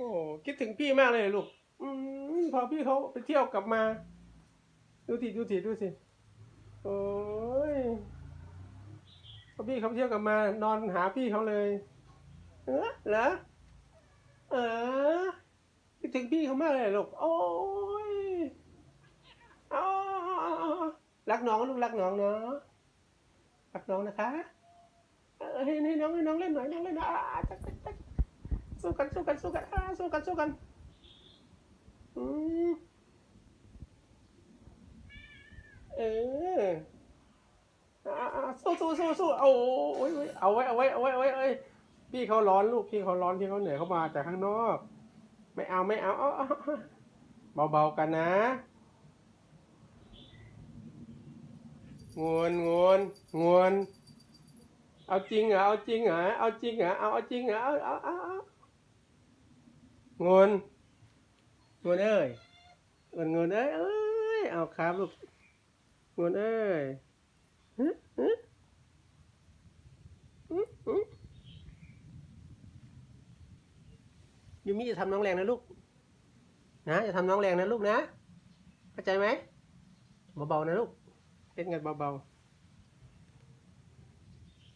อ้คิดถึงพี่มากเลยลูก อืมพอพี่เขาไปเที่ยวกลับมา ดูสิดูสิดูสิโอ้ยพอพี่เขาเที่ยวกลับมา นอนหาพี่เขาเลย เออเหรอเออคิดถึงพี่เขามากเลยลูกโอ้ยอรักน้องลูกรักน้องเนาะรักน้องนะคะเออให้ให้น้องให้น้องเล่นหน่อยน้องเล่นหน่อยอ่าจักจักจัก กันสู้กันสู้กันอ่าสู้กันสู้กันอืมเอออ่าอาสู้สู้สู้สู้เอาโอ้ยเอาไว้เอาไว้เอาไว้เอาไว้เอ้ยพี่เขาร้อนลูกพี่เขาร้อนพี่เขาเหนื่อยเขามาจากข้างนอก ไม่เอาไม่เอาเอาเอเอาเบาๆกันนะงวนงวนงวนเอาจริงเหรอเอาจริงเหรอเอาจริงเหรอเอาเอาจริงเหรอเอาเอาเอา งินเงินเอ้ยเงินเงินเอ้ยเอ้ยเอาครับลูกเงินเอ้ยฮึฮึฮึฮึยูมิจะทำน้องแรงนะลูก นะจะทำน้องแรงนะลูกนะ เข้าใจไหมเบาๆนะลูกเล่นกันเบาๆ